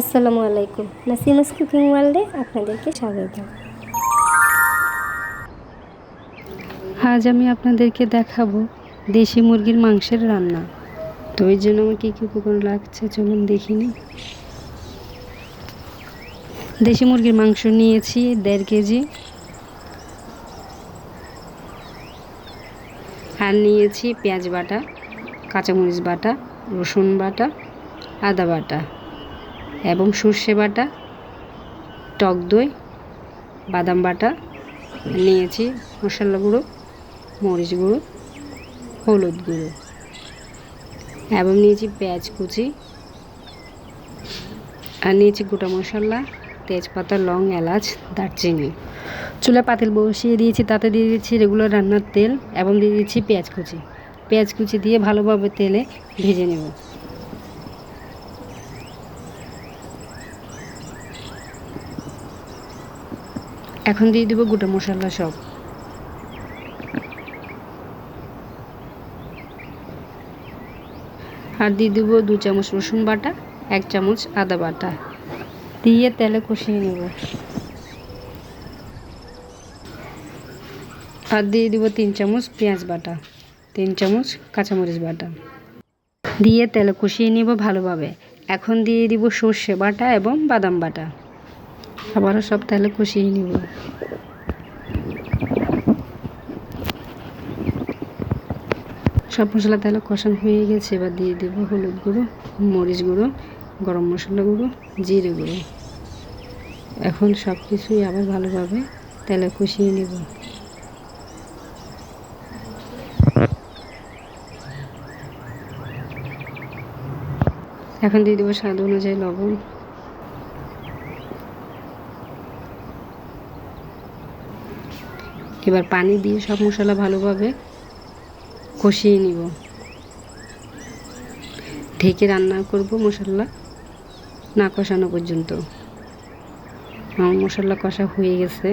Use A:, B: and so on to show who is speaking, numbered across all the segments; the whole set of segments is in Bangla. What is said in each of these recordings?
A: আসসালামু আলাইকুম। নাসিমাস কুকিং ওয়ার্ল্ডে আপনাদেরকে স্বাগত।
B: আজ আমি আপনাদেরকে দেখাবো দেশি মুরগির মাংসের রান্না। তো এর জন্য আমার কী কী উপকরণ লাগছে চলুন দেখিনি দেশি মুরগির মাংস নিয়েছি দেড় কেজি। আর নিয়েছি পেঁয়াজ বাটা, কাঁচামরিচ বাটা, রসুন বাটা, আদা বাটা। এবং সর্ষে বাটা, টক দই, বাদাম বাটা নিয়েছি, মশলা গুঁড়ো, মরিচ গুঁড়ো, হলুদ গুঁড়ো এবং নিয়েছি পেঁয়াজ কুচি আর নিয়েছি গোটা মশলা, তেজপাতা, লং, এলাচ, দারচিনি। চুলা পাতিল বসিয়ে দিয়েছি, তাতে দিয়ে দিয়েছি রেগুলার রান্নার তেল এবং দিয়ে দিয়েছি পেঁয়াজ কুচি। পেঁয়াজ কুচি দিয়ে ভালোভাবে তেলে ভেজে নেব। এখন দিয়ে দেবো গোটা মশলা সব। আর দিয়ে দেবো দু চামচ রসুন বাটা, এক চামচ আদা বাটা। দিয়ে তেলে কষিয়ে নেব। আর দিয়ে দিব তিন চামচ পেঁয়াজ বাটা, তিন চামচ কাঁচামরিচ বাটা। দিয়ে তেলে কষিয়ে নেব ভালোভাবে। এখন দিয়ে দিব সর্ষে বাটা এবং বাদাম বাটা। আবারও সব তাহলে কষিয়ে নিব। সব মশলা তাহলে কষানো হয়ে গেছে, এবার দিয়ে দেবো হলুদ গুঁড়ো, মরিচ গুঁড়ো, গরম মশলা গুঁড়ো, জিরে গুঁড়ো। এখন সব কিছুই আবার ভালোভাবে তেলে কষিয়ে নেব। এখন দিয়ে দেবো স্বাদ অনুযায়ী লবণ। এবার পানি দিয়ে সব মশলা ভালোভাবে কষিয়ে নিব। ঢেকে রান্না করব মশলা না কষানো পর্যন্ত। আমার মশলা কষা হয়ে গেছে।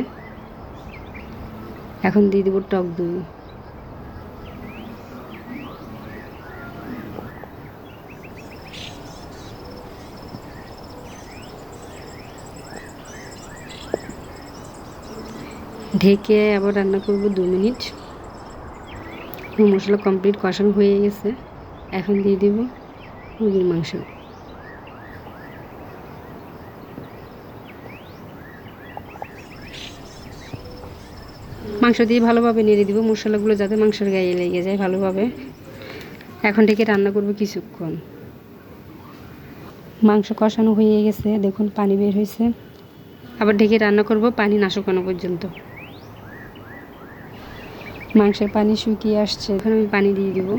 B: এখন দিয়ে দেবো টক দই। ঢেকে আবার রান্না করব দু মিনিট। মশলা কমপ্লিট কষানো হয়ে গেছে। এখন দিয়ে দেব মুরগির মাংস। মাংস দিয়ে ভালোভাবে নেড়ে দিব। মশলাগুলো যাতে মাংসের গায়ে লেগে যায় ভালোভাবে। এখন থেকে রান্না করব কিছুক্ষণ। মাংস কষানো হয়ে গেছে। দেখুন, পানি বের হয়েছে। আবার ঢেকে রান্না করব। পানি না শুকানো পর্যন্ত। মাংসের পানি শুকিয়ে আসছে। এখন আমি পানি দিয়ে দেবো।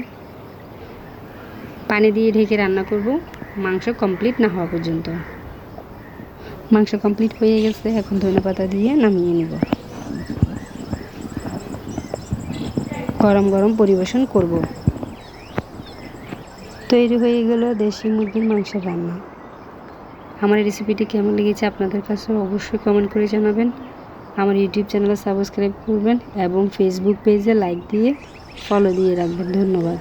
B: পানি দিয়ে ঢেকে রান্না করব। মাংস কমপ্লিট না হওয়া পর্যন্ত। মাংস কমপ্লিট হয়ে গেছে। এখন ধনে পাতা দিয়ে নামিয়ে নেব। গরম গরম পরিবেশন করব। তৈরি হয়ে গেল দেশি মুরগির মাংসের রান্না। আমার রেসিপিটি কেমন লেগেছে আপনাদের কাছে অবশ্যই কমেন্ট করে জানাবেন। আমার ইউটিউব চ্যানেলে সাবস্ক্রাইব করবেন এবং ফেসবুক পেজে লাইক দিয়ে ফলো দিয়ে রাখবেন। ধন্যবাদ।